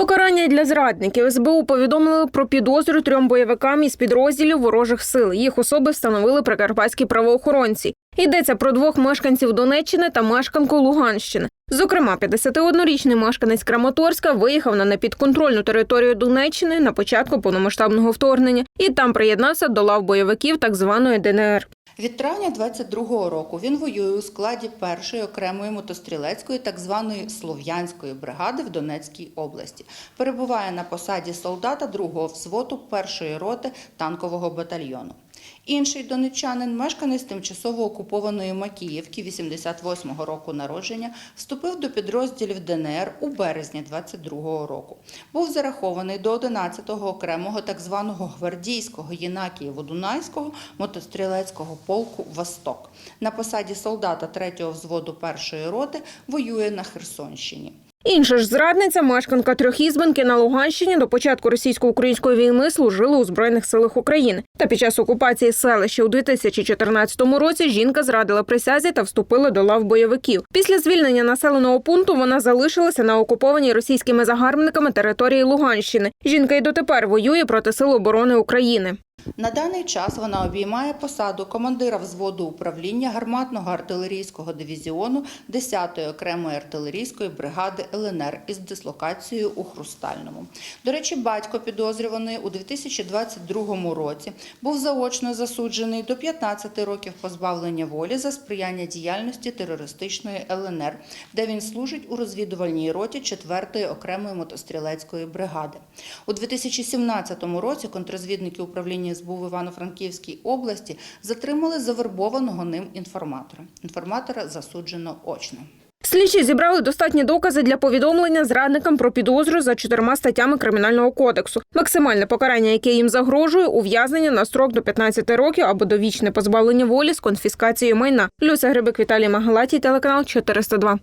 Покарання для зрадників СБУ повідомили про підозру трьом бойовикам із підрозділів ворожих сил. Їх особи встановили прикарпатські правоохоронці. Йдеться про двох мешканців Донеччини та мешканку Луганщини. Зокрема, 51-річний мешканець Краматорська виїхав на непідконтрольну територію Донеччини на початку повномасштабного вторгнення і там приєднався до лав бойовиків так званої ДНР. Від травня 22-го року він воює у складі першої окремої мотострілецької так званої слов'янської бригади в Донецькій області. Перебуває на посаді солдата другого взводу першої роти танкового батальйону. Інший донеччанин, мешканець тимчасово окупованої Макіївки 88-го року народження, вступив до підрозділів ДНР у березні 22-го року. Був зарахований до 11-го окремого так званого гвардійського Єнакієво-Дунайського мотострілецького полку Восток. На посаді солдата 3-го взводу першої роти воює на Херсонщині. Інша ж зрадниця, мешканка трьохізбинки на Луганщині до початку російсько-української війни служила у збройних силах України. Та під час окупації селища у 2014 році жінка зрадила присязі та вступила до лав бойовиків. Після звільнення населеного пункту вона залишилася на окупованій російськими загарбниками території Луганщини. Жінка й дотепер воює проти сил оборони України. На даний час вона обіймає посаду командира взводу управління гарматного артилерійського дивізіону 10-ї окремої артилерійської бригади ЛНР із дислокацією у Хрустальному. До речі, батько підозрюваний у 2022 році був заочно засуджений до 15 років позбавлення волі за сприяння діяльності терористичної ЛНР, де він служить у розвідувальній роті 4-ї окремої мотострілецької бригади. У 2017 році контррозвідники управління СБУ в Івано-Франківській області затримали завербованого ним інформатора. Інформатора засуджено очно. Слідчі зібрали достатні докази для повідомлення зрадникам про підозру за чотирма статтями кримінального кодексу. Максимальне покарання, яке їм загрожує, ув'язнення на строк до 15 років або довічне позбавлення волі з конфіскацією майна. Люся Грибик, Віталій Магалатій, телеканал 402.